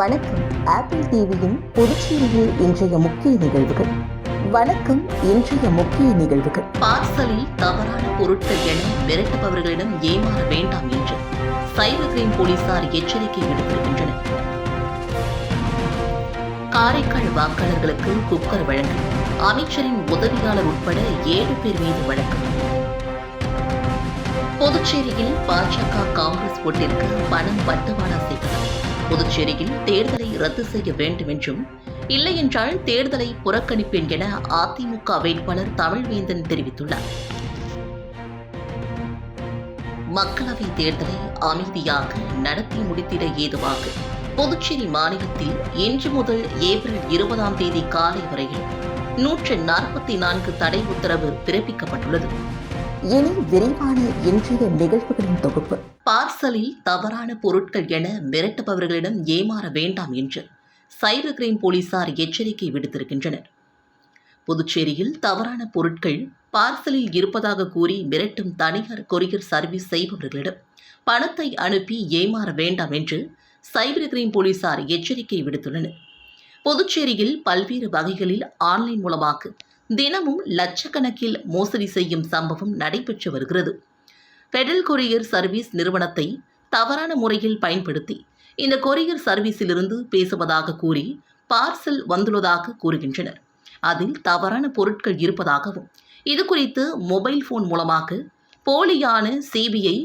வணக்கம். ஆப்பிள் டிவியின் புதுச்சேரியில் இன்றைய முக்கிய நிகழ்வுகள். வணக்கம் இன்றைய முக்கிய நிகழ்வுகள். பார்சலில் தவறான பொருட்கள் என மிரட்டுபவர்களிடம் ஏமாற வேண்டாம் என்று சைபர் கிரைம் போலீசார் எச்சரிக்கை விடுத்திருக்கின்றனர். காரைக்கால் வாக்காளர்களுக்கு குக்கர் வழங்க அமைச்சரின் உதவியாளர் உட்பட ஏழு பேர் மீது வழக்கு. புதுச்சேரியில் பாஜக காங்கிரஸ் ஓட்டிற்கு பணம் பட்டுவாடா செய்தது. புதுச்சேரியில் தேர்தலை ரத்து செய்ய வேண்டும் என்றும் இல்லையென்றால் தேர்தலை புறக்கணிப்பேன் என அதிமுக வேட்பாளர் தமிழ்வேந்தன் தெரிவித்துள்ளார். மக்களவை தேர்தலை அமைதியாக நடத்தி முடித்திட ஏதுவாக புதுச்சேரி மாநிலத்தில் இன்று முதல் ஏப்ரல் இருபதாம் தேதி காலை வரையில் நூற்று நாற்பத்தி நான்கு தடை உத்தரவு பிறப்பிக்கப்பட்டுள்ளது. இனி விரைவான இன்றைய நிகழ்வுகளின் தொகுப்பு. பார்சலில் தவறான பொருட்கள் என மிரட்டுபவர்களிடம் ஏமாற வேண்டாம் என்று சைபர் கிரைம் போலீசார் எச்சரிக்கை விடுத்திருக்கின்றனர். புதுச்சேரியில் தவறான பொருட்கள் பார்சலில் இருப்பதாக கூறி மிரட்டும் தனியார் கொரியர் சர்வீஸ் செய்பவர்களிடம் பணத்தை அனுப்பி ஏமாற வேண்டாம் என்று சைபர் கிரைம் போலீசார் எச்சரிக்கை விடுத்துள்ளனர். புதுச்சேரியில் பல்வேறு வகைகளில் ஆன்லைன் மூலமாக தினமும் லட்சக்கணக்கில் மோசடி செய்யும் சம்பவம் நடைபெற்று வருகிறது. பெடல் கொரியர் சர்வீஸ் நிறுவனத்தை தவறான முறையில் பயன்படுத்தி இந்த கொரியர் சர்வீஸிலிருந்து பேசுவதாக கூறி பார்சல் வந்துள்ளதாக கூறுகின்றனர். அதில் தவறான பொருட்கள் இருப்பதாகவும் இது குறித்து மொபைல் ஃபோன் மூலமாக போலியான சிபிஐ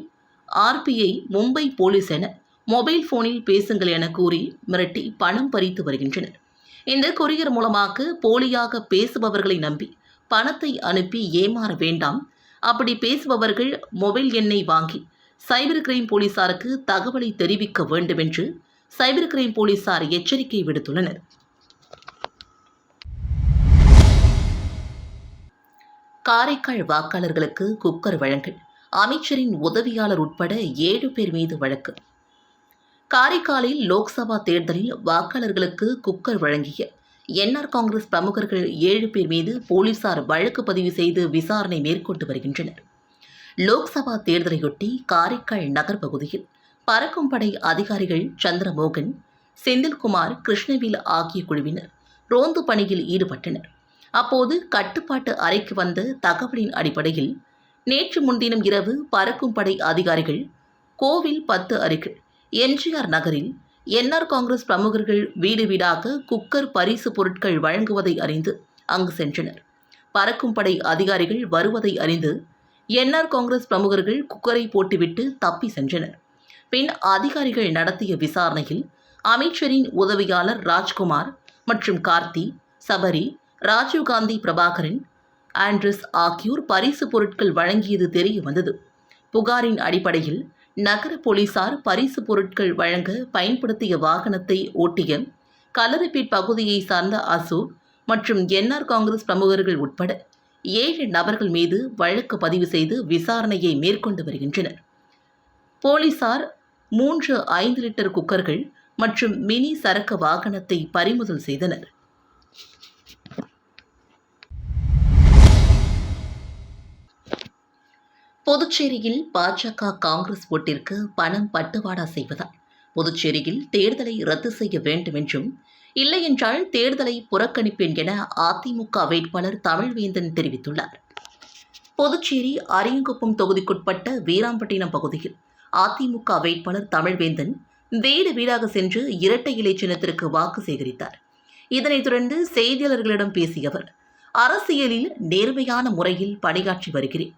ஆர்பிஐ மும்பை போலீஸ் என மொபைல் ஃபோனில் பேசுங்கள் என கூறி மிரட்டி பணம் பறித்து வருகின்றனர். இந்த கொரியர் மூலமாக போலியாக பேசுபவர்களை நம்பி பணத்தை அனுப்பி ஏமாற வேண்டாம். அப்படி பேசுபவர்கள் மொபைல் எண்ணை வாங்கி சைபர் கிரைம் போலீசாருக்கு தகவலை தெரிவிக்க வேண்டும் என்று சைபர் கிரைம் போலீசார் எச்சரிக்கை விடுத்துள்ளனர். காரைக்கால் வாக்காளர்களுக்கு குக்கர் வழங்கல். அமைச்சரின் உதவியாளர் உட்பட ஏழு பேர் மீது வழக்கு. காரைக்காலில் லோக்சபா தேர்தலில் வாக்காளர்களுக்கு குக்கர் வழங்கிய என்ஆர் காங்கிரஸ் பிரமுகர்கள் ஏழு பேர் மீது போலீசார் வழக்கு பதிவு செய்து விசாரணை மேற்கொண்டு வருகின்றனர். லோக்சபா தேர்தலையொட்டி காரைக்கால் நகர் பகுதியில் பறக்கும் படை அதிகாரிகள் சந்திரமோகன் செந்தில்குமார் கிருஷ்ணவேல் ஆகிய குழுவினர் ரோந்து பணியில் ஈடுபட்டனர். அப்போது கட்டுப்பாட்டு அறைக்கு வந்த தகவலின் அடிப்படையில் நேற்று முன்தினம் இரவு பறக்கும் படை அதிகாரிகள் கோவில் பத்து அருகில் எம்ஜிஆர் நகரில் என்ஆர் காங்கிரஸ் பிரமுகர்கள் வீடு வீடாக குக்கர் பரிசு பொருட்கள் வழங்குவதை அறிந்து அங்கு சென்றனர். பறக்கும் படை அதிகாரிகள் வருவதை அறிந்து என்ஆர் காங்கிரஸ் பிரமுகர்கள் குக்கரை போட்டுவிட்டு தப்பி சென்றனர். பின் அதிகாரிகள் நடத்திய விசாரணையில் அமைச்சரின் உதவியாளர் ராஜ்குமார் மற்றும் கார்த்தி சபரி ராஜீவ்காந்தி பிரபாகரன் ஆண்ட்ரஸ் ஆகியோர் பரிசு பொருட்கள் வழங்கியது தெரிய வந்தது. புகாரின் அடிப்படையில் நகர போலீசார் பரிசு பொருட்கள் வழங்க பயன்படுத்திய வாகனத்தை ஓட்டிய கலரிப்பேட் பகுதியை சார்ந்த அசு மற்றும் என்ஆர் காங்கிரஸ் பிரமுகர்கள் உட்பட ஏழு நபர்கள் மீது வழக்கு பதிவு செய்து விசாரணையை மேற்கொண்டு வருகின்றனர். போலீசார் மூன்று ஐந்து லிட்டர் குக்கர்கள் மற்றும் மினி சரக்கு வாகனத்தை பறிமுதல் செய்தனர். புதுச்சேரியில் பாஜக காங்கிரஸ் ஓட்டிற்கு பணம் பட்டுவாடா செய்வதால் புதுச்சேரியில் தேர்தலை ரத்து செய்ய வேண்டும் என்றும் இல்லையென்றால் தேர்தலை புறக்கணிப்பேன் என அதிமுக வேட்பாளர் தமிழ்வேந்தன் தெரிவித்துள்ளார். புதுச்சேரி அரியங்குப்பம் தொகுதிக்குட்பட்ட வீராம்பட்டினம் பகுதியில் அதிமுக வேட்பாளர் தமிழ்வேந்தன் வீடு வீடாக சென்று இரட்டை இலை சின்னத்திற்கு வாக்கு சேகரித்தார். இதனைத் தொடர்ந்து செய்தியாளர்களிடம் பேசிய அவர் அரசியலில் நேர்மையான முறையில் பணியாற்றி வருகிறேன்.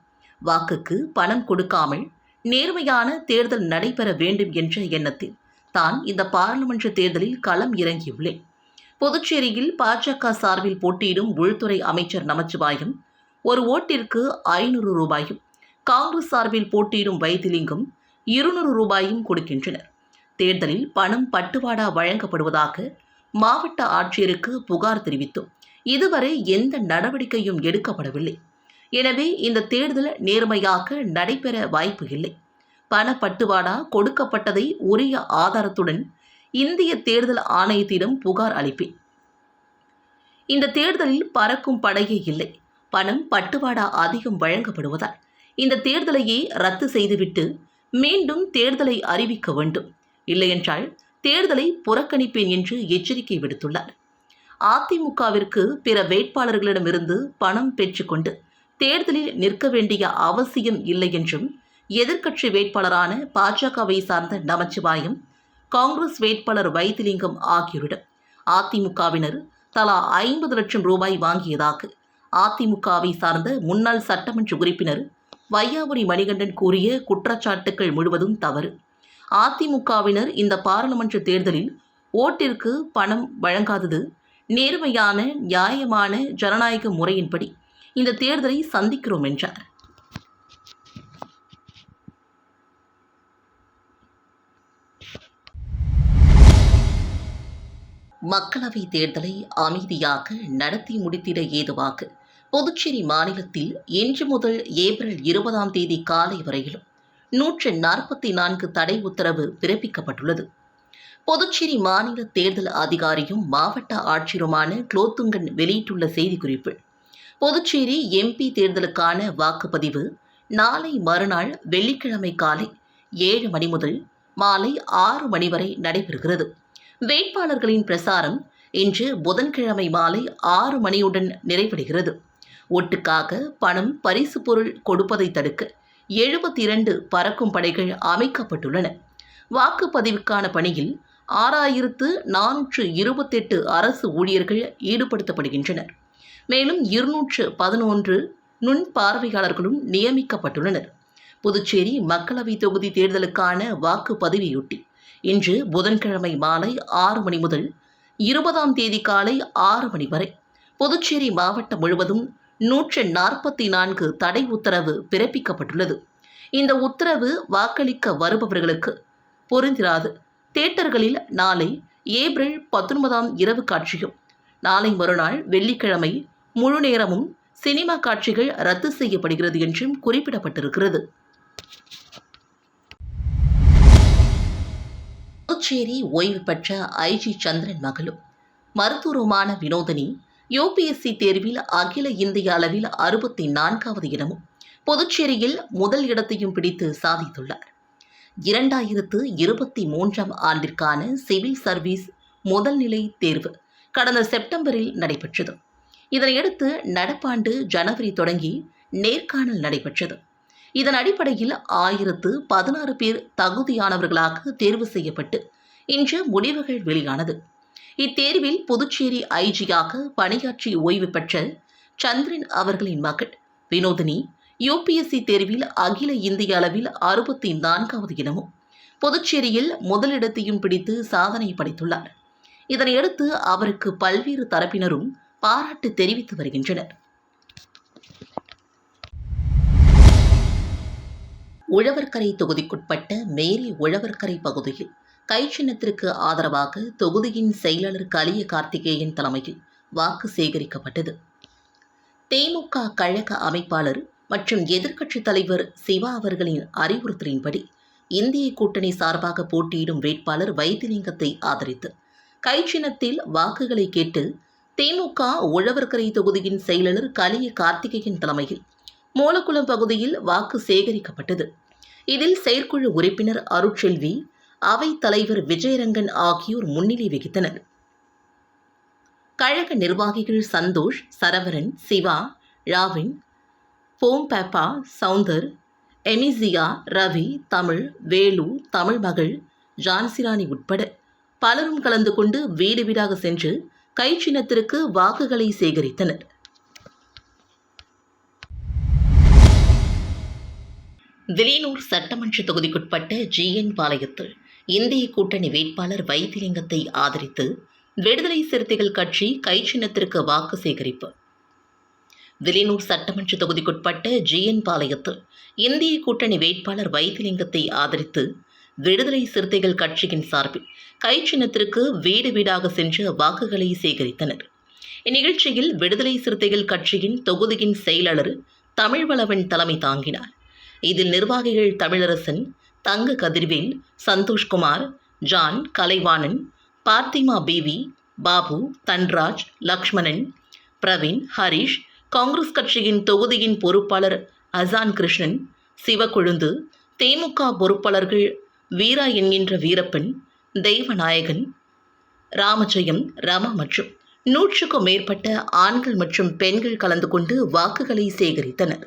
வாக்குக்கு பணம் கொடுக்காமல் நேர்மையான தேர்தல் நடைபெற வேண்டும் என்ற எண்ணத்தில் தான் இந்த பாராளுமன்ற தேர்தலில் களம் இறங்கியுள்ளேன். புதுச்சேரியில் பாஜக சார்பில் போட்டியிடும் உள்துறை அமைச்சர் நமச்சிவாயம் ஒரு ஓட்டிற்கு ஐநூறு ரூபாயும் காங்கிரஸ் சார்பில் போட்டியிடும் வைத்திலிங்கம் இருநூறு ரூபாயும் கொடுக்கின்றனர். தேர்தலில் பணம் பட்டுவாடா வழங்கப்படுவதாக மாவட்ட ஆட்சியருக்கு புகார் தெரிவித்தோம். இதுவரை எந்த நடவடிக்கையும் எடுக்கப்படவில்லை. எனவே இந்த தேர்தல் நேர்மையாக நடைபெற வாய்ப்பு இல்லை. பணப்பட்டுவாடா கொடுக்கப்பட்டதை உரிய ஆதாரத்துடன் இந்திய தேர்தல் ஆணையத்திடம் புகார் அளிப்பேன். இந்த தேர்தலில் பறக்கும் படையே இல்லை. பணம் பட்டுவாடா அதிகம் வழங்கப்படுவதால் இந்த தேர்தலையே ரத்து செய்துவிட்டு மீண்டும் தேர்தலை அறிவிக்க வேண்டும். இல்லையென்றால் தேர்தலை புறக்கணிப்பேன் என்று எச்சரிக்கை விடுத்துள்ளார். அதிமுகவிற்கு பிற வேட்பாளர்களிடமிருந்து பணம் பெற்றுக்கொண்டு தேர்தலில் நிற்க வேண்டிய அவசியம் இல்லை என்றும் எதிர்க்கட்சி வேட்பாளரான பாஜகவை சார்ந்த நமச்சிவாயம் காங்கிரஸ் வேட்பாளர் வைத்திலிங்கம் ஆகியோரிடம் அதிமுகவினர் தலா ஐம்பது லட்சம் ரூபாய் வாங்கியதாக அதிமுகவை சார்ந்த முன்னாள் சட்டமன்ற உறுப்பினர் வையாபுரி மணிகண்டன் கூறிய குற்றச்சாட்டுக்கள் முழுவதும் தவறு. அதிமுகவினர் இந்த பாராளுமன்ற தேர்தலில் ஓட்டிற்கு பணம் வழங்காதது நேர்மையான நியாயமான ஜனநாயக முறையின்படி இந்த தேர்தலை சந்திக்கிறோம் என்றார். மக்களவை தேர்தலை அமைதியாக நடத்தி முடித்திட ஏதுவாக புதுச்சேரி மாநிலத்தில் இன்று முதல் ஏப்ரல் இருபதாம் தேதி காலை வரையிலும் நூற்று நாற்பத்தி நான்கு தடை உத்தரவு பிறப்பிக்கப்பட்டுள்ளது. புதுச்சேரி மாநில தேர்தல் அதிகாரியும் மாவட்ட ஆட்சியருமான குலோத்துங்கன் வெளியிட்டுள்ள செய்திக்குறிப்பில் புதுச்சேரி எம்பி தேர்தலுக்கான வாக்குப்பதிவு நாளை மறுநாள் வெள்ளிக்கிழமை காலை ஏழு மணி முதல் மாலை ஆறு மணி வரை நடைபெறுகிறது. வேட்பாளர்களின் பிரசாரம் இன்று புதன்கிழமை மாலை ஆறு மணியுடன் நிறைவடைகிறது. ஒட்டுக்காக பணம் பரிசு பொருள் கொடுப்பதை தடுக்க எழுபத்தி இரண்டு பறக்கும் படைகள் அமைக்கப்பட்டுள்ளன. வாக்குப்பதிவுக்கான பணியில் ஆறாயிரத்து நானூற்று இருபத்தெட்டு அரசு ஊழியர்கள் ஈடுபடுத்தப்படுகின்றனர். மேலும் இருநூற்று பதினொன்று நுண் பார்வையாளர்களும் நியமிக்கப்பட்டுள்ளனர். புதுச்சேரி மக்களவை தொகுதி தேர்தலுக்கான வாக்குப்பதிவையொட்டி இன்று புதன்கிழமை மாலை ஆறு மணி முதல் இருபதாம் தேதி காலை ஆறு மணி வரை புதுச்சேரி மாவட்டம் முழுவதும் நூற்று நாற்பத்தி நான்கு தடை உத்தரவு பிறப்பிக்கப்பட்டுள்ளது. இந்த உத்தரவு வாக்களிக்க வருபவர்களுக்கு பொருந்திராது. தியேட்டர்களில் நாளை ஏப்ரல் பத்தொன்பதாம் இரவு காட்சியும் நாளை மறுநாள் வெள்ளிக்கிழமை முழு நேரமும் சினிமா காட்சிகள் ரத்து செய்யப்படுகிறது என்றும் குறிப்பிடப்பட்டிருக்கிறது. புதுச்சேரி ஓய்வு பெற்ற ஐஜி சந்திரன் மகளும் மருத்துவருமான வினோதினி யூபிஎஸ்சி தேர்வில் அகில இந்திய அளவில் அறுபத்தி நான்காவது இடமும் புதுச்சேரியில் முதல் இடத்தையும் பிடித்து சாதித்துள்ளார். இரண்டாயிரத்து இருபத்தி மூன்றாம் ஆண்டிற்கான சிவில் சர்வீஸ் முதல்நிலை தேர்வு கடந்த செப்டம்பரில் நடைபெற்றது. இதனையடுத்து நடப்பாண்டு ஜனவரி தொடங்கி நேர்காணல் நடைபெற்றது. இதன் அடிப்படையில் ஆயிரத்து பதினாறு பேர் தகுதியானவர்களாக தேர்வு செய்யப்பட்டு இன்று முடிவுகள் வெளியானது. இத்தேர்வில் புதுச்சேரி ஐஜியாக பணியாற்றி ஓய்வு பெற்ற சந்திரன் அவர்களின் மகள் வினோதினி யூபிஎஸ்சி தேர்வில் அகில இந்திய அளவில் அறுபத்தி நான்காவது இடமும் புதுச்சேரியில் முதலிடத்தையும் பிடித்து சாதனை படைத்துள்ளார். இதனையடுத்து அவருக்கு பல்வேறு தரப்பினரும் பாராட்டு தெரிவித்து வருகின்றனர். உழவர்கரை தொகுதிக்குட்பட்ட மேரி உழவர்கரை பகுதியில் கை சின்னத்திற்கு ஆதரவாக தொகுதியின் செயலாளர் கலிய கார்த்திகேயன் தலைமையில் வாக்கு சேகரிக்கப்பட்டது. தேமுக கழக அமைப்பாளர் மற்றும் எதிர்க்கட்சித் தலைவர் சிவா அவர்களின் அறிவுறுத்தலின்படி இந்திய கூட்டணி சார்பாக போட்டியிடும் வேட்பாளர் வைத்திலிங்கத்தை ஆதரித்து கை சின்னத்தில் வாக்குகளை கேட்டு தேமுக உழவர்கரை தொகுதியின் செயலாளர் கலிய கார்த்திகேயன் தலைமையில் மூலக்குளம் பகுதியில் வாக்கு சேகரிக்கப்பட்டது. இதில் செயற்குழு உறுப்பினர் அருட்செல்வி அவைத் தலைவர் விஜயரங்கன் ஆகியோர் முன்னிலை வகித்தனர். கழக நிர்வாகிகள் சந்தோஷ் சரவரன் சிவா ராவின் போம் பேப்பா சவுந்தர் எமிசியா ரவி தமிழ் வேலு தமிழ் மகள் ஜான்சிராணி உட்பட பலரும் கலந்து கொண்டு வீடு வீடாக சென்று கை சின்னத்திற்கு வாக்குகளை சேகரித்தனர். வில்லியனூர் சட்டமன்ற தொகுதிக்குட்பட்ட ஜிஎன் பாளையத்தில் இந்திய கூட்டணி வேட்பாளர் வைத்திலிங்கத்தை ஆதரித்து விடுதலை சிறுத்தைகள் கட்சி கை சின்னத்திற்கு வாக்கு சேகரிப்பு. விலினூர் சட்டமன்ற தொகுதிக்குட்பட்ட ஜிஎன் பாளையத்தில் இந்திய கூட்டணி வேட்பாளர் வைத்திலிங்கத்தை ஆதரித்து விடுதலை சிறுத்தைகள் கட்சியின் சார்பில் கை சின்னத்திற்கு வீடு வீடாக சென்று வாக்குகளை சேகரித்தனர். இந்நிகழ்ச்சியில் விடுதலை சிறுத்தைகள் கட்சியின் தொகுதியின் செயலாளர் தமிழ்வளவன் தலைமை தாங்கினார். இதில் நிர்வாகிகள் தமிழரசன் தங்க கதிர்வேல் சந்தோஷ்குமார் ஜான் கலைவாணன் பார்த்திமா பேவி பாபு தன்ராஜ் லக்ஷ்மணன் பிரவீன் ஹரிஷ் காங்கிரஸ் கட்சியின் தொகுதியின் பொறுப்பாளர் அசான் கிருஷ்ணன் சிவக்கொழுந்து தேமுக பொறுப்பாளர்கள் வீரா என்கின்ற வீரப்பன் தெய்வநாயகன் ராமஜெயம் ரமா மற்றும் நூற்றுக்கும் மேற்பட்ட ஆண்கள் மற்றும் பெண்கள் கலந்து கொண்டு வாக்குகளை சேகரித்தனர்.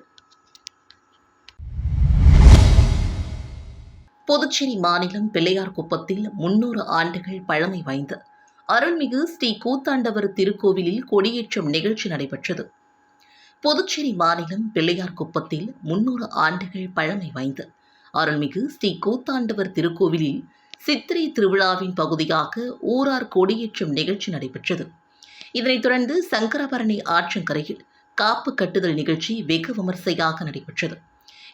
புதுச்சேரி மாநிலம் பிள்ளையார்குப்பத்தில் முன்னூறு ஆண்டுகள் பழமை வாய்ந்த அருள்மிகு ஸ்ரீ கூத்தாண்டவர் திருக்கோவிலில் கொடியேற்றம் நிகழ்ச்சி நடைபெற்றது. புதுச்சேரி மாநிலம் பிள்ளையார்குப்பத்தில் முன்னூறு ஆண்டுகள் பழமை வாய்ந்த அருள்மிகு ஸ்ரீ கூத்தாண்டவர் திருக்கோவிலில் சித்திரை திருவிழாவின் பகுதியாக ஊரார் கொடியேற்றும் நிகழ்ச்சி நடைபெற்றது. இதனைத் தொடர்ந்து சங்கரபரணி ஆற்றங்கரையில் காப்பு கட்டுதல் நிகழ்ச்சி வெகு விமர்சையாக நடைபெற்றது.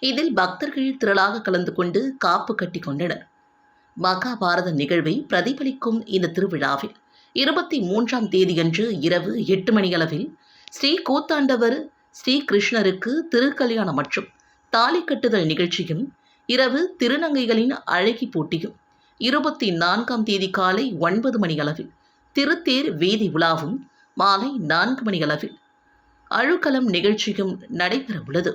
இதில் பக்தர்கள் திரளாக கலந்து கொண்டு காப்பு கட்டி கொண்டனர். மகாபாரத நிகழ்வை பிரதிபலிக்கும் இந்த திருவிழாவில் இருபத்தி மூன்றாம் தேதியன்று இரவு எட்டு மணியளவில் ஸ்ரீ கூத்தாண்டவர் ஸ்ரீ கிருஷ்ணருக்கு திருக்கல்யாணம் மற்றும் தாலி கட்டுதல் நிகழ்ச்சியும் இரவு திருநங்கைகளின் அழகி போட்டியும் இருபத்தி நான்காம் தேதி காலை ஒன்பது மணி அளவில் திருத்தேர் வீதி உலாவும் மாலை நான்கு மணி அளவில் அழுக்கலம் நிகழ்ச்சியும் நடைபெறவுள்ளது.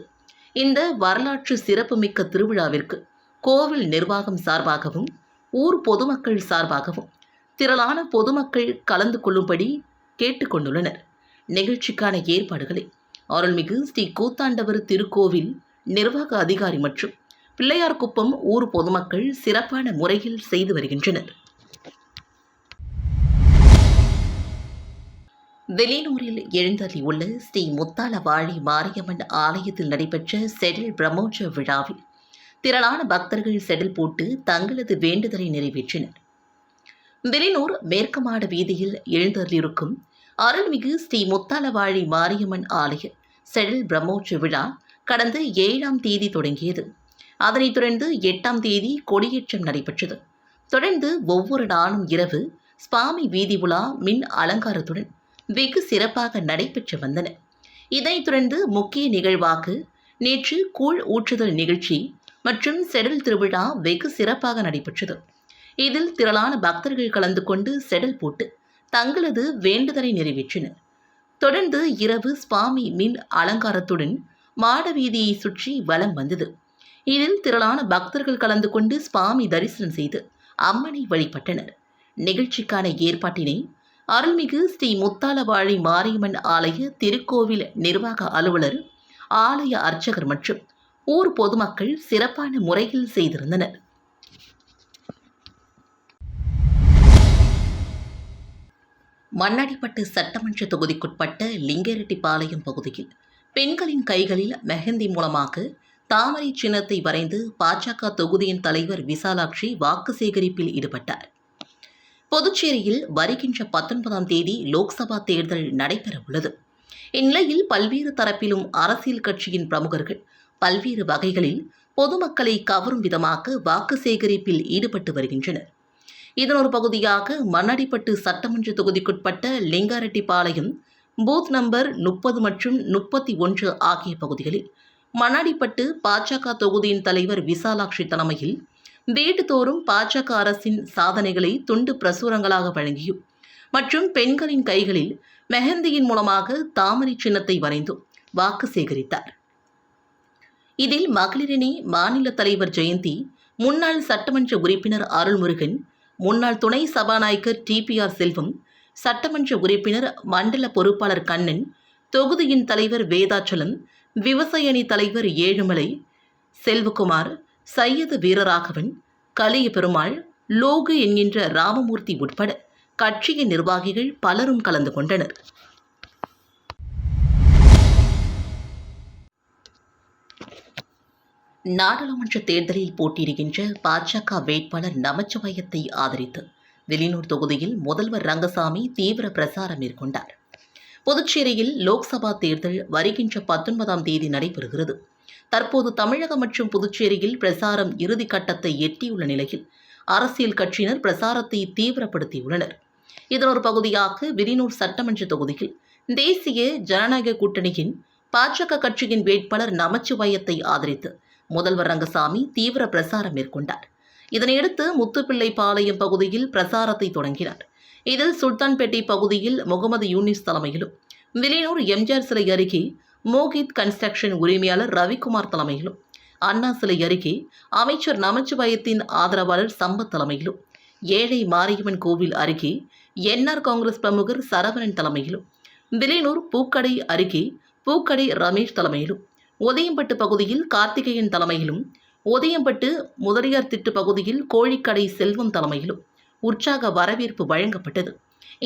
இந்த வரலாற்று சிறப்புமிக்க திருவிழாவிற்கு கோவில் நிர்வாகம் சார்பாகவும் ஊர் பொதுமக்கள் சார்பாகவும் திரளான பொதுமக்கள் கலந்து கொள்ளும்படி கேட்டுக்கொண்டுள்ளனர். நிகழ்ச்சிக்கான ஏற்பாடுகளை அருள்மிகு ஸ்ரீ கூத்தாண்டவர் திருக்கோவில் நிர்வாக அதிகாரி மற்றும் பிள்ளையார்குப்பம் ஊர் பொதுமக்கள் சிறப்பான முறையில் செய்து வருகின்றனர். வெளியூரில் எழுந்தள்ளியுள்ள ஸ்ரீ முத்தாலவாழி மாரியம்மன் ஆலயத்தில் நடைபெற்ற செடில் பிரம்மோற்சவ விழாவில் திரளான பக்தர்கள் செடில் போட்டு தங்களது வேண்டுதலை நிறைவேற்றினர். வெளியூர் மேற்கு மாட வீதியில் எழுந்தள்ளிருக்கும் அருள்மிகு ஸ்ரீ முத்தாலவாழி மாரியம்மன் ஆலய செடில் பிரம்மோற்சவ விழா கடந்த ஏழாம் தேதி தொடங்கியது. அதனைத் தொடர்ந்து எட்டாம் தேதி கொடியேற்றம் நடைபெற்றது. தொடர்ந்து ஒவ்வொரு நாளும் இரவு சுவாமி வீதி உலா மின் அலங்காரத்துடன் வெகு சிறப்பாக நடைபெற்று வந்தன. இதனைத் தொடர்ந்து முக்கிய நிகழ்வாக நேற்று கூழ் ஊற்றுதல் நிகழ்ச்சி மற்றும் செடல் திருவிழா வெகு சிறப்பாக நடைபெற்றது. இதில் திரளான பக்தர்கள் கலந்து கொண்டு செடல் போட்டு தங்களது வேண்டுதலை நிறைவேற்றினர் தொடர்ந்து இரவு சுவாமி மின் அலங்காரத்துடன் மாட வீதியை சுற்றி வலம் வந்தது. இதில் திரளான பக்தர்கள் கலந்து கொண்டு சுவாமி தரிசனம் செய்து அம்மனை வழிபட்டனர். நிகழ்ச்சிக்கான ஏற்பாட்டினை அருள்மிகு ஸ்ரீ முத்தாலவாழி மாரியம்மன் ஆலய திருக்கோவில் நிர்வாக அலுவலர் ஆலய அர்ச்சகர் மற்றும் ஊர் பொதுமக்கள் சிறப்பான முறையில் செய்திருந்தனர். மண்ணாடிப்பட்டு சட்டமன்ற தொகுதிக்குட்பட்ட லிங்கரெட்டிப்பாளையம் பகுதியில் பெண்களின் கைகளில் மெஹந்தி மூலமாக தாமரை சின்னத்தை வரைந்து பாஜக தொகுதியின் தலைவர் விசாலாட்சி வாக்கு சேகரிப்பில் ஈடுபட்டார். புதுச்சேரியில் வருகின்ற பத்தொன்பதாம் தேதி லோக்சபா தேர்தல் நடைபெறவுள்ளது. இந்நிலையில் பல்வேறு தரப்பிலும் அரசியல் கட்சியின் பிரமுகர்கள் பல்வேறு வகைகளில் பொதுமக்களை கவரும் விதமாக வாக்கு சேகரிப்பில் ஈடுபட்டு வருகின்றனர். இதன் ஒரு பகுதியாக மண்ணடிப்பட்டு சட்டமன்ற தொகுதிக்குட்பட்ட லிங்காரெட்டிப்பாளையம் பூத் நம்பர் முப்பது மற்றும் முப்பத்தி ஒன்று ஆகிய பகுதிகளில் மண்ணடிப்பட்டு பாஜக தொகுதியின் தலைவர் விசாலாட்சி தலைமையில் வீட்டுத்தோறும் பாஜக அரசின் சாதனைகளை துண்டு பிரசுரங்களாக வழங்கியும் மற்றும் பெண்களின் கைகளில் மெஹந்தியின் மூலமாக தாமரை சின்னத்தை வரைந்தும் வாக்கு சேகரித்தார். இதில் மகளிரணி மாநில தலைவர் ஜெயந்தி முன்னாள் சட்டமன்ற உறுப்பினர் அருள்முருகன் முன்னாள் துணை சபாநாயகர் டிபிஆர் செல்வம் சட்டமன்ற உறுப்பினர் மண்டல பொறுப்பாளர் கண்ணன் தொகுதியின் தலைவர் வேதாச்சலம் விவசாய அணி தலைவர் ஏழுமலை செல்வகுமார் சையது வீரராகவன் கலிய பெருமாள் லோகு என்கின்ற ராமமூர்த்தி உட்பட கட்சியின் நிர்வாகிகள் பலரும் கலந்து கொண்டனர். நாடாளுமன்ற தேர்தலில் போட்டியிடுகின்ற பாஜக வேட்பாளர் நமச்சிவாயத்தை ஆதரித்து வெளியூர் தொகுதியில் முதல்வர் ரங்கசாமி தீவிர பிரசாரம் மேற்கொண்டார். புதுச்சேரியில் லோக்சபா தேர்தல் வருகின்ற பத்தொன்பதாம் தேதி நடைபெறுகிறது. தற்போது தமிழகம் மற்றும் புதுச்சேரியில் பிரசாரம் இறுதி கட்டத்தை எட்டியுள்ள நிலையில் அரசியல் கட்சியினர் பிரசாரத்தை தீவிரப்படுத்தியுள்ளனர். இதன் ஒரு பகுதியாக விரிநூர் சட்டமன்ற தொகுதியில் தேசிய ஜனநாயக கூட்டணியின் பாஜக கட்சியின் வேட்பாளர் நமச்சிவாயத்தை ஆதரித்து முதல்வர் ரங்கசாமி தீவிர பிரசாரம் மேற்கொண்டார். இதனையடுத்து முத்துப்பிள்ளை பாளையம் பகுதியில் பிரசாரத்தை தொடங்கினார். இதில் சுல்தான்பேட்டை பகுதியில் முகமது யூனிஸ் தலைமையிலும். விலையூர் எம்ஜிஆர் சிலை அருகே மோகித் கன்ஸ்ட்ரக்ஷன் உரிமையாளர் ரவிக்குமார் தலைமையிலும். அண்ணா சிலை அருகே அமைச்சர் நமச்சிவாயத்தின் ஆதரவாளர் சம்பத் தலைமையிலும். ஏழை மாரியம்மன் கோவில் அருகே என்ஆர் காங்கிரஸ் பிரமுகர் சரவணன் தலைமையிலும். விலையூர் பூக்கடை அருகே பூக்கடை ரமேஷ் தலைமையிலும். உதயம்பட்டு பகுதியில் கார்த்திகேயன் தலைமையிலும். உதயம்பட்டு முதலியார் திட்டு பகுதியில் கோழிக்கடை செல்வம் தலைமையிலும். உற்சாக வரவேற்பு வழங்கப்பட்டது.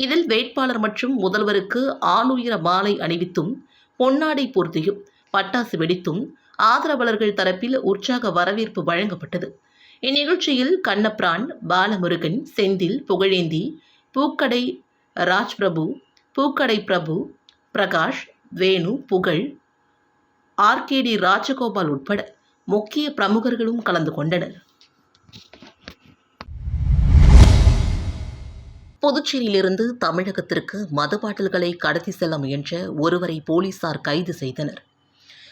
இதில் வேட்பாளர் மற்றும் முதல்வருக்கு ஆளுயர மாலை அணிவித்தும் பொன்னாடை பொருத்தியும் பட்டாசு வெடித்தும் ஆதரவாளர்கள் தரப்பில் உற்சாக வரவேற்பு வழங்கப்பட்டது. இந்நிகழ்ச்சியில் கண்ணப்ரான் பாலமுருகன் செந்தில் புகழேந்தி பூக்கடை ராஜ் பிரபு பூக்கடை பிரபு பிரகாஷ் வேணு புகழ் ஆர்கேடி ராஜகோபால் உட்பட முக்கிய பிரமுகர்களும் கலந்து கொண்டனர். புதுச்சேரியிலிருந்து தமிழகத்திற்கு மது பாட்டில்களை கடத்தி செல்ல முயன்ற ஒருவரை போலீசார் கைது செய்தனர்.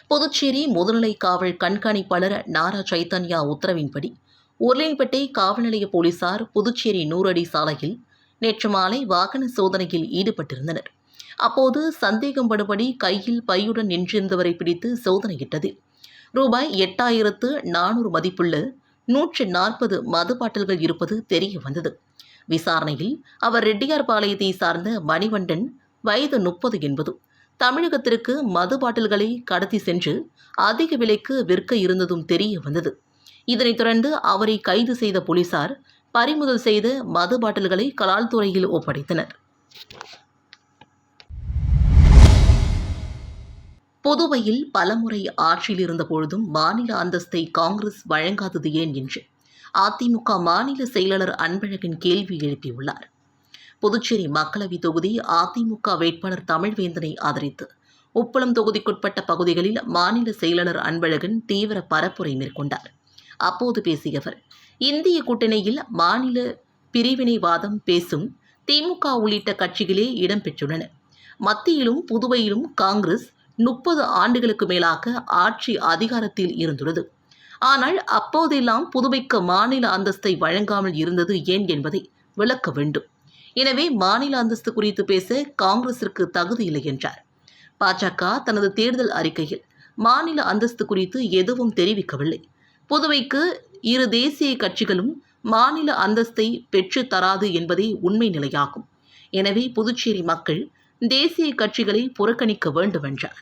புதுச்சேரி முதுநிலை காவல் கண்காணிப்பாளர் நாரா சைத்தன்யா உத்தரவின்படி உருளையன்பேட்டை காவல் நிலைய போலீசார் புதுச்சேரி நூறடி சாலையில் நேற்று மாலை வாகன சோதனையில் ஈடுபட்டிருந்தனர். அப்போது சந்தேகம்படுபடி கையில் பையுடன் நின்றிருந்தவரை பிடித்து சோதனையிட்டது. ரூபாய் எட்டாயிரத்து நானூறு மதிப்புள்ள நூற்று நாற்பது மது பாட்டில்கள் இருப்பது தெரிய வந்தது. விசாரணையில் அவர் ரெட்டியார்பாளையத்தை சார்ந்த மணிவண்டன் வயது முப்பது என்பதும் தமிழகத்திற்கு மது பாட்டில்களை கடத்தி சென்று அதிக விலைக்கு விற்க இருந்ததும் தெரிய வந்தது. இதனைத் தொடர்ந்து அவரை கைது செய்த போலீசார் பறிமுதல் செய்த மது பாட்டில்களை கலால்துறையில் ஒப்படைத்தனர். புதுவையில் பலமுறை ஆட்சியில் இருந்த பொழுதும் மாநில அந்தஸ்தை காங்கிரஸ் வழங்காதது ஏன் என்று அதிமுக மாநில செயலாளர் அன்பழகன் கேள்வி எழுப்பியுள்ளார். புதுச்சேரி மக்களவை தொகுதி அதிமுக வேட்பாளர் தமிழ்வேந்தனை ஆதரித்து உப்பளம் தொகுதிக்குட்பட்ட பகுதிகளில் மாநில செயலாளர் அன்பழகன் தீவிர பரப்புரை மேற்கொண்டார். அப்போது பேசிய அவர் இந்திய கூட்டணியில் மாநில பிரிவினைவாதம் பேசும் திமுக உள்ளிட்ட கட்சிகளே இடம்பெற்றுள்ளன மத்தியிலும் புதுவையிலும் காங்கிரஸ் முப்பது ஆண்டுகளுக்கு மேலாக ஆட்சி அதிகாரத்தில் இருந்துள்ளது. ஆனால் அப்போதெல்லாம் புதுவைக்கு மாநில அந்தஸ்தை வழங்காமல் இருந்தது ஏன் என்பதை விளக்க வேண்டும். எனவே மாநில அந்தஸ்து குறித்து பேச காங்கிரசிற்கு தகுதி இல்லை என்றார். பாஜக தனது தேர்தல் அறிக்கையில் மாநில அந்தஸ்து குறித்து எதுவும் தெரிவிக்கவில்லை. புதுவைக்கு இரு தேசிய கட்சிகளும் மாநில அந்தஸ்தை பெற்று தராது என்பதே உண்மை நிலையாகும். எனவே புதுச்சேரி மக்கள் தேசிய கட்சிகளை புறக்கணிக்க வேண்டும் என்றார்.